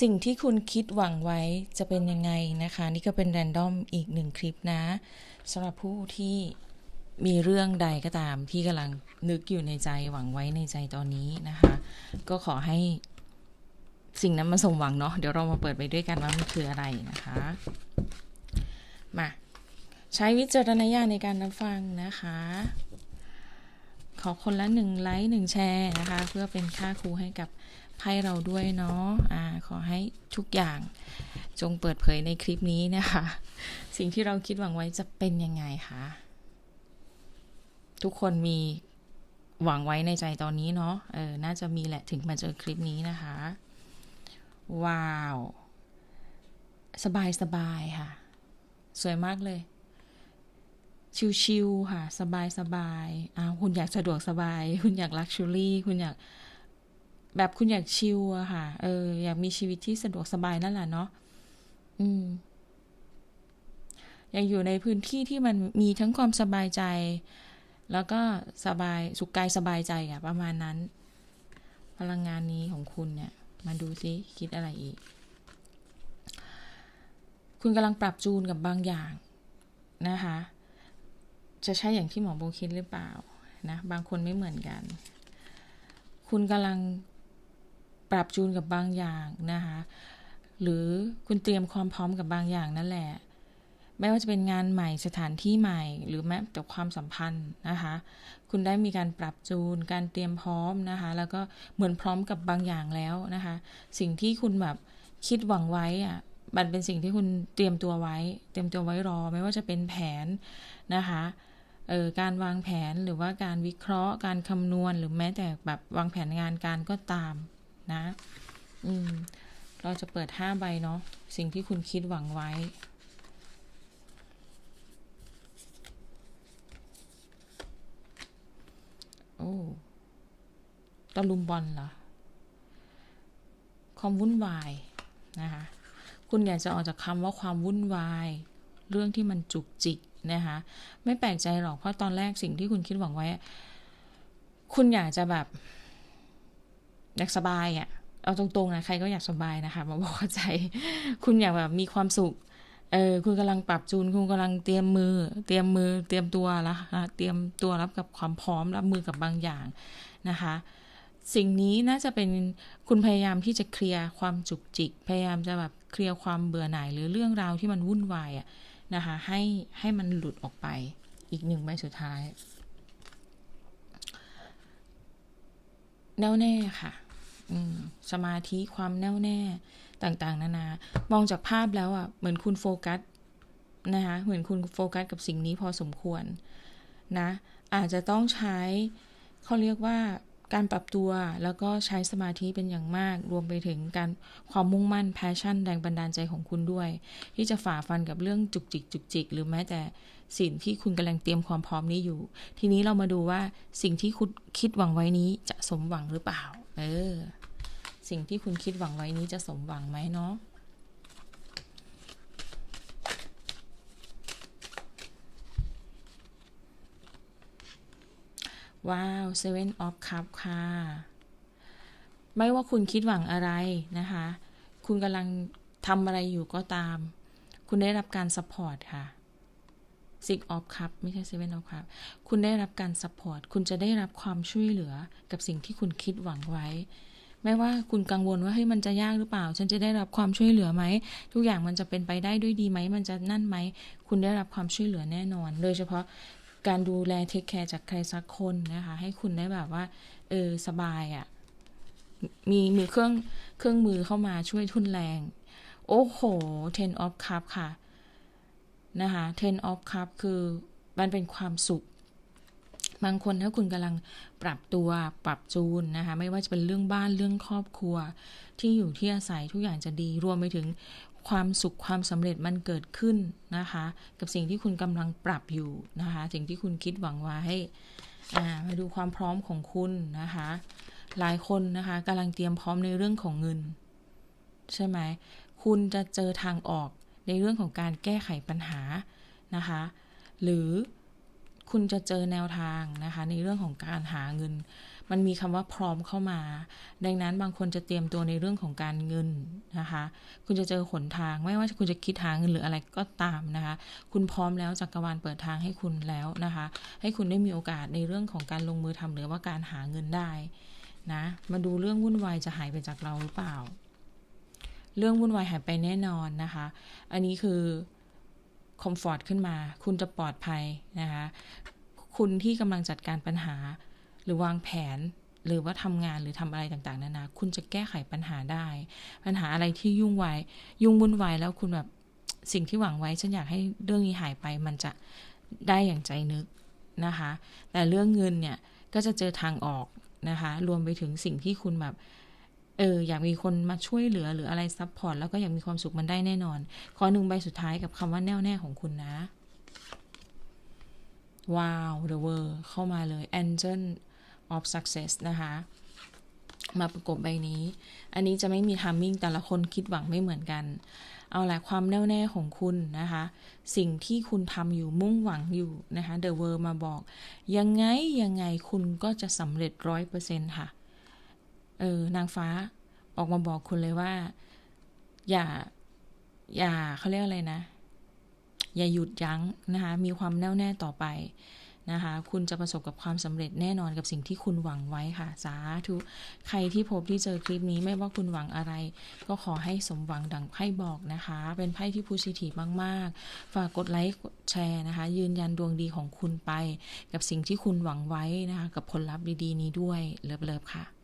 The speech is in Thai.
สิ่งที่คุณคิดหวังไว้จะเป็นยังไงนะคะ นี่ก็เป็นแรนดอมอีกหนึ่งคลิปนะสำหรับผู้ที่มีเรื่องใดก็ตามที่กำลังนึกอยู่ในใจหวังไว้ในใจตอนนี้นะคะ ก็ขอให้สิ่งนั้นมาสมหวังเนาะเดี๋ยวเรามาเปิดไปด้วยกันว่ามันคืออะไรนะคะ มา ใช้วิจารณญาณในการรับฟังนะคะ ขอคนละหนึ่งไลค์หนึ่งแชร์นะคะ เพื่อเป็นค่าครูให้กับไพ่เราด้วยเนาะอ่าขอให้ทุกอย่างจงเปิดเผยในคลิปนี้นะคะ สิ่งที่เราคิดหวังไว้จะเป็นยังไงคะทุกคนมีหวังไว้ในใจตอนนี้เนาะเออน่าจะมีแหละถึงมาเจอคลิปนี้นะคะ ว้าว สบายสบายค่ะ สวยมากเลย ชิวๆค่ะ สบายสบายอ้าวคุณอยากสะดวกสบาย คุณอยากลักชัวรี่ คุณอยาก แบบคุณอยากชิลอะค่ะ เออ อยากมีชีวิตที่สะดวกสบายนั่นแหละเนาะ อืม อยากอยู่ในพื้นที่ที่มันมีทั้งความสบายใจ แล้วก็สบาย สุขกายสบายใจอะประมาณนั้น พลังงานนี้ของคุณเนี่ย มาดูซิคิดอะไรอีก คุณกำลังปรับจูนกับบางอย่างนะคะ จะใช่อย่างที่หมอโบคิดหรือเปล่านะบางคนไม่เหมือนกัน คุณกำลังปรับจูนกับบางอย่างนะคะหรือคุณเตรียมความพร้อมกับบางอย่างนั่นแหละไม่ว่าจะเป็นงานใหม่สถานที่ใหม่ หรือแม้แต่ความสัมพันธ์นะคะ คุณได้มีการปรับจูน การเตรียมพร้อมนะคะ แล้วก็เหมือนพร้อมกับบางอย่างแล้วนะคะ สิ่งที่คุณแบบคิดหวังไว้อะมันเป็นสิ่งที่คุณเตรียมตัวไว้ เตรียมตัวไว้รอ ไม่ว่าจะเป็นแผนนะคะ ออการวางแผนหรือว่าการวิเคราะห์ การคำนวณหรือแม้แต่แบบวางแผนงานการก็ตามนะอืมเราจะเปิดห้าใบเนาะสิ่งที่คุณคิดหวังไว้โอ้ตะลุมบอลเหรอความวุ่นวายนะคะคุณอยากจะออกจากคำว่าความวุ่นวาย เรื่องที่มันจุกจิก นะคะไม่แปลกใจหรอกเพราะตอนแรกสิ่งที่คุณคิดหวังไว้ คุณอยากจะแบบ อยากสบายอะ่ะ เอาตรงๆนะใครก็อยากสบายนะคะมาบอกใจ คุณอยากแบบมีความสุขเออคุณกำลังปรับจูน คุณกำลังเตรียมมือ เตรียมมือ เตรียมตัวแล้วนะเตรียมตัวรับกับความพร้อมรับมือกับบางอย่างนะคะ สิ่งนี้น่าจะเป็นคุณพยายามที่จะเคลียร์ความจุกจิก พยายามจะแบบเคลียร์ความเบื่อหน่ายหรือเรื่องราวที่มันวุ่นวายอะ นะคะให้ให้มันหลุดออกไปอีกหนึ่งใบสุดท้าย แน่วแน่ค่ะสมาธิความแน่วแน่ต่างๆ นานา มองจากภาพแล้วอะเหมือนคุณโฟกัสนะคะเหมือนคุณโฟกัสกับสิ่งนี้พอสมควรนะ อาจจะต้องใช้เขาเรียกว่า การปรับตัวแล้วก็ใช้สมาธิเป็นอย่างมาก รวมไปถึงการความมุ่งมั่นแพชชั่นแรงบันดาลใจของคุณด้วย ที่จะฝ่าฟันกับเรื่องจุกจิกจุกจิก หรือแม้แต่สิ่งที่คุณกำลังเตรียมความพร้อมนี้อยู่ ทีนี้เรามาดูว่าสิ่งที่คุณคิดหวังไว้นี้จะสมหวังหรือเปล่า เออ สิ่งที่คุณคิดหวังไว้นี้จะสมหวังไหมเนาะ ว้าว Seven of Cup ค่ะ ไม่ว่าคุณคิดหวังอะไรนะคะ คุณกำลังทำอะไรอยู่ก็ตาม คุณได้รับการซัพพอร์ตค่ะ Six of Cup ไม่ใช่ Seven of Cup คุณได้รับการซัพพอร์ต คุณจะได้รับความช่วยเหลือกับสิ่งที่คุณคิดหวังไว้ ไม่ว่าคุณกังวลว่าเฮ้ยมันจะยากหรือเปล่า ฉันจะได้รับความช่วยเหลือไหม ทุกอย่างมันจะเป็นไปได้ด้วยดีไหม มันจะนั่นไหม คุณได้รับความช่วยเหลือแน่นอน โดยเฉพาะ การดูแลเทคแคร์จากใครสักคนนะคะ ให้คุณได้แบบว่าเออสบายอะ่ะ มีมีเครื่องเครื่องมือเข้ามาช่วยทุนแรง โอ้โห ten of cup ค่ะ นะคะ ten of cup คือมันเป็นความสุข บางคนถ้าคุณกำลังปรับตัวปรับจูนนะคะ ไม่ว่าจะเป็นเรื่องบ้านเรื่องครอบครัว ที่อยู่ที่อาศัยทุกอย่างจะดีรวมไปถึง ความสุขความสำเร็จมันเกิดขึ้นนะคะ กับสิ่งที่คุณกำลังปรับอยู่นะคะ สิ่งที่คุณคิดหวังไว้มาดูความพร้อมของคุณนะคะ หลายคนนะคะกำลังเตรียมพร้อมในเรื่องของเงิน ใช่ไหมคุณจะเจอทางออกในเรื่องของการแก้ไขปัญหานะคะ หรือคุณจะเจอแนวทางนะคะ ในเรื่องของการหาเงิน มันมีคำว่าพร้อมเข้ามา ดังนั้นบางคนจะเตรียมตัวในเรื่องของการเงินนะคะ คุณจะเจอหนทางไม่ว่าคุณจะคิดหาเงินหรืออะไรก็ตามนะคะ คุณพร้อมแล้วจักรวาลเปิดทางให้คุณแล้วนะคะ ให้คุณได้มีโอกาสในเรื่องของการลงมือทำหรือว่าการหาเงินได้นะมาดูเรื่องวุ่นวายจะหายไปจากเราหรือเปล่า เรื่องวุ่นวายหายไปแน่นอนนะคะ อันนี้คือคอมฟอร์ตขึ้นมา คุณจะปลอดภัยนะคะ คุณที่กำลังจัดการปัญหา หรือวางแผนหรือว่าทำงานหรือทำอะไรต่างๆนานา คุณจะแก้ไขปัญหาได้ ปัญหาอะไรที่ยุ่งวายยุ่งวุ่นวายแล้วคุณแบบสิ่งที่หวังไว้ ฉันอยากให้เรื่องนี้หายไป มันจะได้อย่างใจนึกนะคะ แต่เรื่องเงินเนี่ยก็จะเจอทางออกนะคะ รวมไปถึงสิ่งที่คุณแบบ เออ อยากมีคนมาช่วยเหลือหรืออะไรซัพพอร์ตแล้วก็อยากมีความสุขมันได้แน่นอน ขอหนึ่งใบสุดท้ายกับคำว่าแน่วแน่ของคุณนะ ว้าว The World เข้ามาเลย Angel of Success นะคะ มาประกบใบนี้ อันนี้จะไม่มีทามมิ่งแต่ละคนคิดหวังไม่เหมือนกัน เอาละความแน่วแน่ของคุณนะคะ สิ่งที่คุณทำอยู่มุ่งหวังอยู่นะคะ The World มาบอก ยังไง ยังไงคุณก็จะสำเร็จร้อยเปอร์เซ็นค่ะ เออ นางฟ้าออกมาบอกคุณเลยว่า อย่า อย่าเขาเรียกอะไรนะ อย่าหยุดยั้งนะคะ มีความแน่วแน่ต่อไป นะคะ คุณจะประสบกับความสำเร็จแน่นอนกับสิ่งที่คุณหวังไว้ค่ะ สาธุ ใครที่พบที่เจอคลิปนี้ไม่ว่าคุณหวังอะไร ก็ขอให้สมหวังดังไพ่บอกนะคะ เป็นไพ่ที่พูซิทีฟมาก ๆ ฝากกดไลค์กดแชร์นะคะ ยืนยันดวงดีของคุณไป กับสิ่งที่คุณหวังไว้นะคะ กับผลลัพธ์ดี ๆ นี้ด้วย เลิฟๆค่ะ